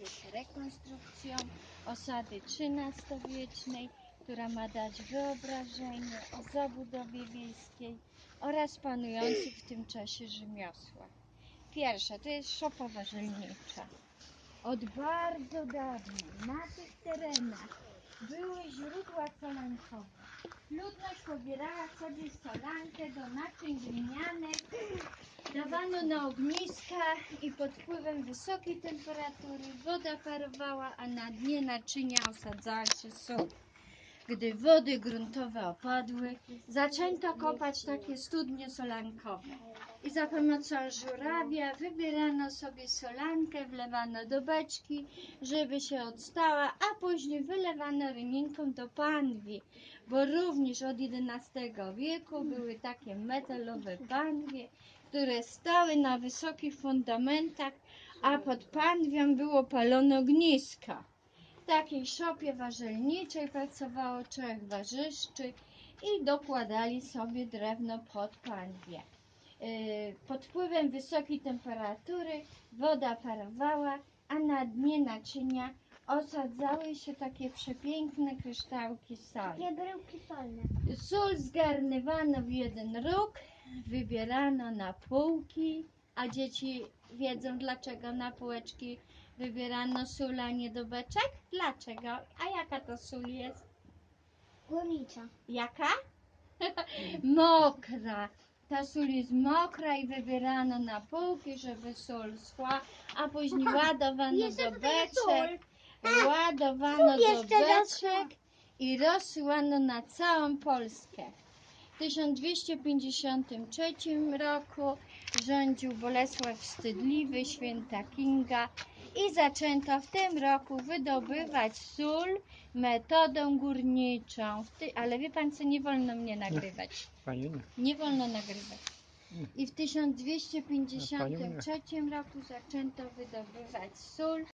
jest rekonstrukcją osady XIII-wiecznej, która ma dać wyobrażenie o zabudowie wiejskiej oraz panujących w tym czasie rzemiosłach. Pierwsza to jest szopa warzelnicza. Od bardzo dawna na tych terenach były źródła solankowe. Ludność pobierała sobie solankę do naczyń glinianych, dawano na ogniska i pod wpływem wysokiej temperatury woda parowała, a na dnie naczynia osadzała się sól. Gdy wody gruntowe opadły, zaczęto kopać takie studnie solankowe. Za pomocą żurawia wybierano sobie solankę, wlewano do beczki, żeby się odstała, a później wylewano ryninką do panwi, bo również od XI wieku były takie metalowe panwie, które stały na wysokich fundamentach, a pod panwią było palone ogniska. W takiej szopie warzelniczej pracowało trzech warzyszczy i dokładali sobie drewno pod panwię. Yy, Pod wpływem wysokiej temperatury woda parowała, a na dnie naczynia osadzały się takie przepiękne kryształki soli. Solne. Sól zgarnywano w jeden róg, wybierano na półki, a dzieci wiedzą dlaczego na półeczki wybierano sól, a nie do beczek? Dlaczego? A jaka to sól jest? Górnicza. Jaka? mokra. Ta sól jest mokra i wybierano na półki, żeby sól schła, a później ładowano Jeszcze do beczek. Ładowano do beczek i rozsyłano na całą Polskę. W 1253 roku rządził Bolesław Wstydliwy, święta Kinga i zaczęto w tym roku wydobywać sól metodą górniczą. Ale wie pan co, nie wolno mnie nagrywać. Pani nie. Nie wolno nagrywać. I w 1253 roku zaczęto wydobywać sól